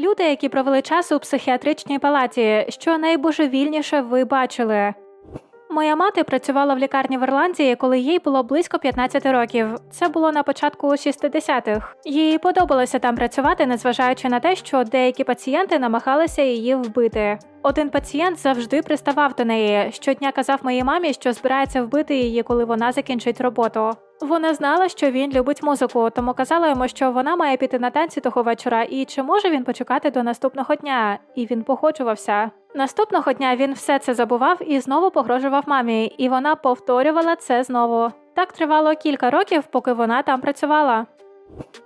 Люди, які провели час у психіатричній палаті, що найбожевільніше ви бачили. Моя мати працювала в лікарні в Ірландії, коли їй було близько 15 років. Це було на початку 60-х. Їй подобалося там працювати, незважаючи на те, що деякі пацієнти намагалися її вбити. Один пацієнт завжди приставав до неї. Щодня казав моїй мамі, що збирається вбити її, коли вона закінчить роботу. Вона знала, що він любить музику, тому казала йому, що вона має піти на танці того вечора, і чи може він почекати до наступного дня. І він погоджувався. Наступного дня він все це забував і знову погрожував мамі, і вона повторювала це знову. Так тривало кілька років, поки вона там працювала.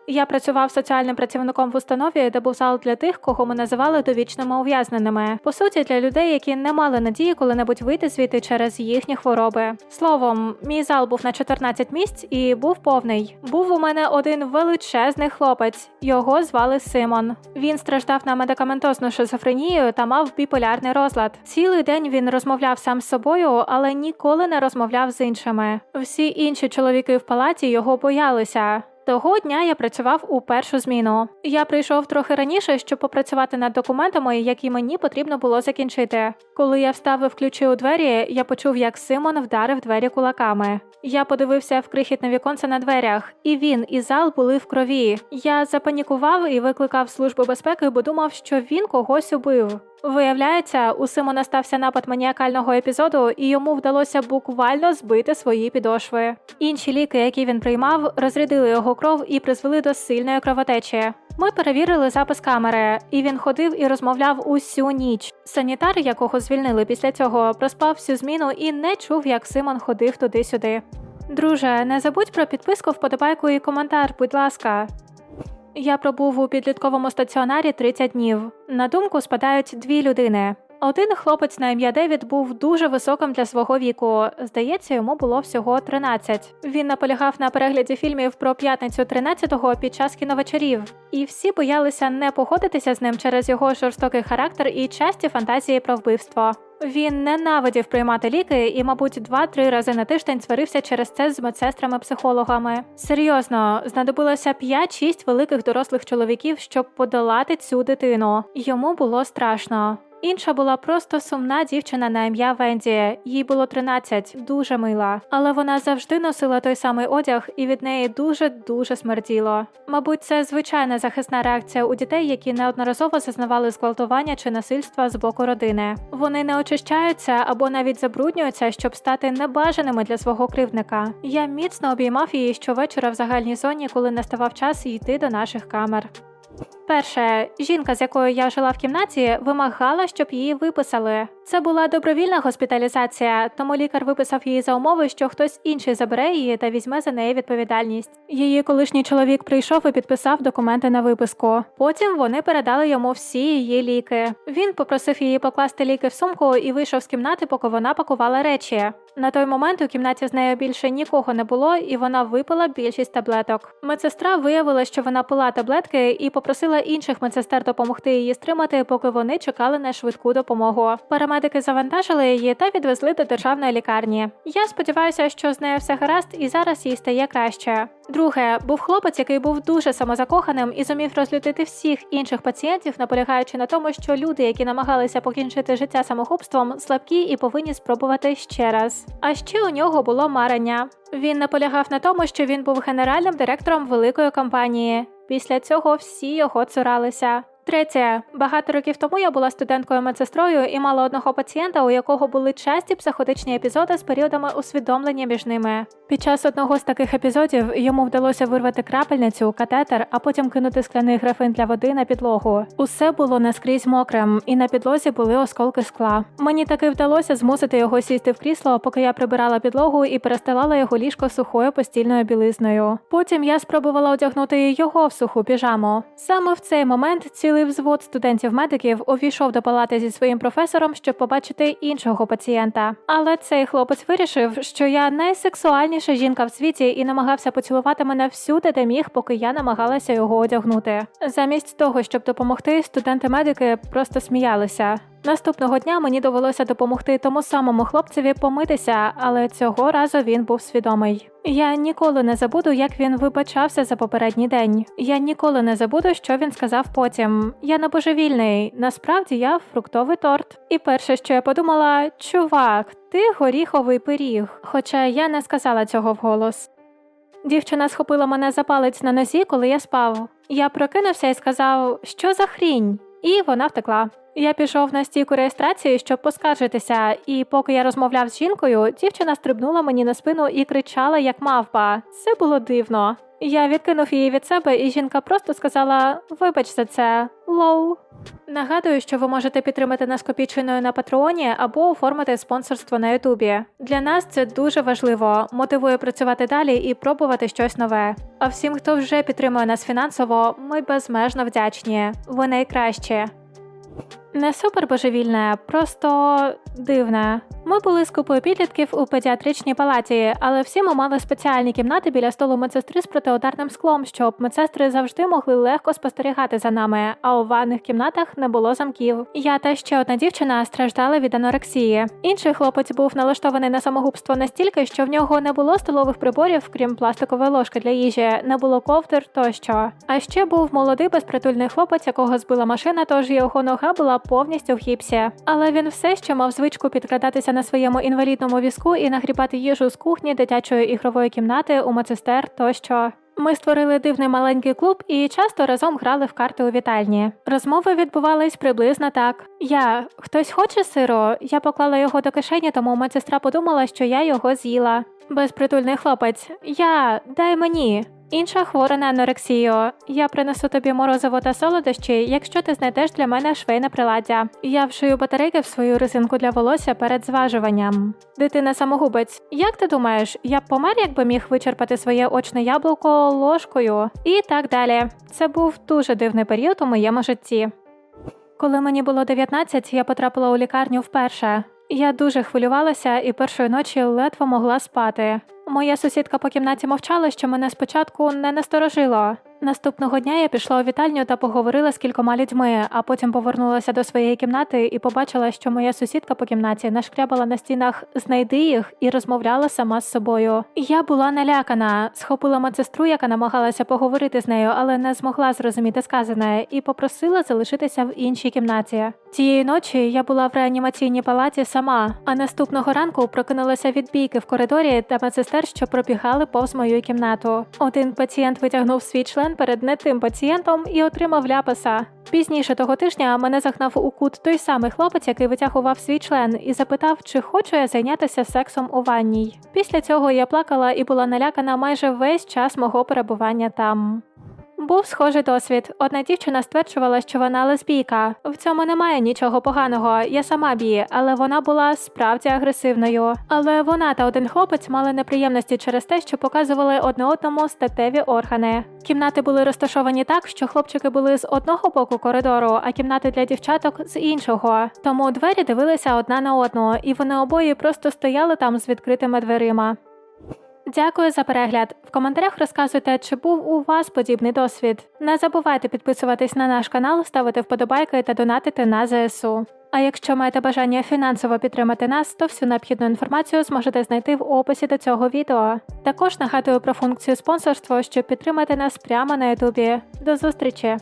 Я працював соціальним працівником в установі, де був зал для тих, кого ми називали довічними ув'язненими. По суті, для людей, які не мали надії коли-небудь вийти звідти через їхні хвороби. Словом, мій зал був на 14 місць і був повний. Був у мене один величезний хлопець. Його звали Симон. Він страждав на медикаментозну шизофренію та мав біполярний розлад. Цілий день він розмовляв сам з собою, але ніколи не розмовляв з іншими. Всі інші чоловіки в палаті його боялися. Того дня я працював у першу зміну. Я прийшов трохи раніше, щоб попрацювати над документами, які мені потрібно було закінчити. Коли я вставив ключі у двері, я почув, як Симон вдарив двері кулаками. Я подивився в крихітне віконце на дверях, і він і зал були в крові. Я запанікував і викликав службу безпеки, бо думав, що він когось убив. Виявляється, у Симона стався напад маніакального епізоду, і йому вдалося буквально збити свої підошви. Інші ліки, які він приймав, розрядили його кров і призвели до сильної кровотечі. Ми перевірили запис камери, і він ходив і розмовляв усю ніч. Санітар, якого звільнили після цього, проспав всю зміну і не чув, як Симон ходив туди-сюди. Друже, не забудь про підписку, вподобайку і коментар, будь ласка. Я пробув у підлітковому стаціонарі 30 днів. На думку спадають дві людини. Один хлопець на ім'я Девід був дуже високим для свого віку. Здається, йому було всього 13. Він наполягав на перегляді фільмів про п'ятницю 13-го під час кіновечерів, і всі боялися не погодитися з ним через його жорстокий характер і часті фантазії про вбивство. Він ненавидів приймати ліки і, мабуть, два-три рази на тиждень сварився через це з медсестрами-психологами. Серйозно, знадобилося 5-6 великих дорослих чоловіків, щоб подолати цю дитину. Йому було страшно. Інша була просто сумна дівчина на ім'я Венді. Їй було 13, дуже мила. Але вона завжди носила той самий одяг, і від неї дуже дуже смерділо. Мабуть, це звичайна захисна реакція у дітей, які неодноразово зазнавали зґвалтування чи насильства з боку родини. Вони не очищаються або навіть забруднюються, щоб стати небажаними для свого кривдника. Я міцно обіймав її щовечора в загальній зоні, коли наставав час йти до наших камер. Перше, жінка, з якою я жила в кімнаті, вимагала, щоб її виписали. Це була добровільна госпіталізація, тому лікар виписав її за умови, що хтось інший забере її та візьме за неї відповідальність. Її колишній чоловік прийшов і підписав документи на виписку. Потім вони передали йому всі її ліки. Він попросив її покласти ліки в сумку і вийшов з кімнати, поки вона пакувала речі. На той момент у кімнаті з нею більше нікого не було, і вона випила більшість таблеток. Медсестра виявила, що вона пила таблетки, і попросила інших медсестер допомогти її стримати, поки вони чекали на швидку допомогу. Парамедики завантажили її та відвезли до державної лікарні. Я сподіваюся, що з нею все гаразд, і зараз їй стає краще. Друге, був хлопець, який був дуже самозакоханим і зумів розлютити всіх інших пацієнтів, наполягаючи на тому, що люди, які намагалися покінчити життя самогубством, слабкі і повинні спробувати ще раз. А ще у нього було марення. Він наполягав на тому, що він був генеральним директором великої компанії. Після цього всі його цуралися. Третє, багато років тому я була студенткою медсестрою і мала одного пацієнта, у якого були часті психотичні епізоди з періодами усвідомлення між ними. Під час одного з таких епізодів йому вдалося вирвати крапельницю, катетер, а потім кинути скляний графин для води на підлогу. Усе було наскрізь мокрим, і на підлозі були осколки скла. Мені таки вдалося змусити його сісти в крісло, поки я прибирала підлогу і перестилала його ліжко сухою постільною білизною. Потім я спробувала одягнути його в суху піжаму. Саме в цей момент цілий взвод студентів-медиків увійшов до палати зі своїм професором, щоб побачити іншого пацієнта. Але цей хлопець вирішив, що я найсексуальніша жінка в світі і намагався поцілувати мене всюди, де міг, поки я намагалася його одягнути. Замість того, щоб допомогти, студенти-медики просто сміялися. Наступного дня мені довелося допомогти тому самому хлопцеві помитися, але цього разу він був свідомий. Я ніколи не забуду, як він вибачався за попередній день. Я ніколи не забуду, що він сказав потім. Я не божевільний. Насправді я фруктовий торт. І перше, що я подумала, чувак, ти горіховий пиріг. Хоча я не сказала цього вголос. Дівчина схопила мене за палець на нозі, коли я спав. Я прокинувся і сказав, що за хрінь, і вона втекла. Я пішов на стійку реєстрації, щоб поскаржитися, і поки я розмовляв з жінкою, дівчина стрибнула мені на спину і кричала, як мавпа. Це було дивно. Я відкинув її від себе, і жінка просто сказала: Вибач за це, лоу. Нагадую, що ви можете підтримати нас копійчиною на патреоні або оформити спонсорство на Ютубі. Для нас це дуже важливо, мотивує працювати далі і пробувати щось нове. А всім, хто вже підтримує нас фінансово, ми безмежно вдячні. Ви найкращі. Не супер божевільне, просто дивне. Ми були з купою підлітків у педіатричній палаті, але всі ми мали спеціальні кімнати біля столу медсестри з протиударним склом, щоб медсестри завжди могли легко спостерігати за нами, а у ванних кімнатах не було замків. Я та ще одна дівчина страждали від анорексії. Інший хлопець був налаштований на самогубство настільки, що в нього не було столових приборів, крім пластикової ложки для їжі, не було ковдр тощо. А ще був молодий безпритульний хлопець, якого збила машина, тож його нога була повністю в гіпсі. Але він все ще мав звичку підкрадатися на своєму інвалідному візку і нагрібати їжу з кухні, дитячої ігрової кімнати, у медсестер тощо. Ми створили дивний маленький клуб і часто разом грали в карти у вітальні. Розмови відбувались приблизно так: я хтось хоче сиру? Я поклала його до кишені, тому медсестра подумала, що я його з'їла. Безпритульний хлопець. Я дай мені. Інша хвора на анорексію. Я принесу тобі морозиво та солодощі, якщо ти знайдеш для мене швейне приладдя. Я вшию батарейки в свою резинку для волосся перед зважуванням. Дитина самогубець. Як ти думаєш, я б помер, якби міг вичерпати своє очне яблуко ложкою? І так далі. Це був дуже дивний період у моєму житті. Коли мені було 19, я потрапила у лікарню вперше. Я дуже хвилювалася і першої ночі ледве могла спати. Моя сусідка по кімнаті мовчала, що мене спочатку не насторожило. Наступного дня я пішла у вітальню та поговорила з кількома людьми, а потім повернулася до своєї кімнати і побачила, що моя сусідка по кімнаті нашкрябала на стінах знайди їх і розмовляла сама з собою. Я була налякана, схопила медсестру, яка намагалася поговорити з нею, але не змогла зрозуміти сказане, і попросила залишитися в іншій кімнаті. Тієї ночі я була в реанімаційній палаті сама, а наступного ранку прокинулася від бійки в коридорі та медсестер, що пробігали повз мою кімнату. Один пацієнт витягнув свій член перед не тим пацієнтом і отримав ляпаса. Пізніше того тижня мене загнав у кут той самий хлопець, який витягував свій член, і запитав, чи хочу я зайнятися сексом у ванній. Після цього я плакала і була налякана майже весь час мого перебування там. Був схожий досвід. Одна дівчина стверджувала, що вона лесбійка. В цьому немає нічого поганого. Я сама бі, але вона була справді агресивною. Але вона та один хлопець мали неприємності через те, що показували одне одному статеві органи. Кімнати були розташовані так, що хлопчики були з одного боку коридору, а кімнати для дівчаток з іншого. Тому двері дивилися одна на одну, і вони обоє просто стояли там з відкритими дверима. Дякую за перегляд. В коментарях розказуйте, чи був у вас подібний досвід. Не забувайте підписуватись на наш канал, ставити вподобайки та донатити на ЗСУ. А якщо маєте бажання фінансово підтримати нас, то всю необхідну інформацію зможете знайти в описі до цього відео. Також нагадую про функцію спонсорства, щоб підтримати нас прямо на Ютубі. До зустрічі!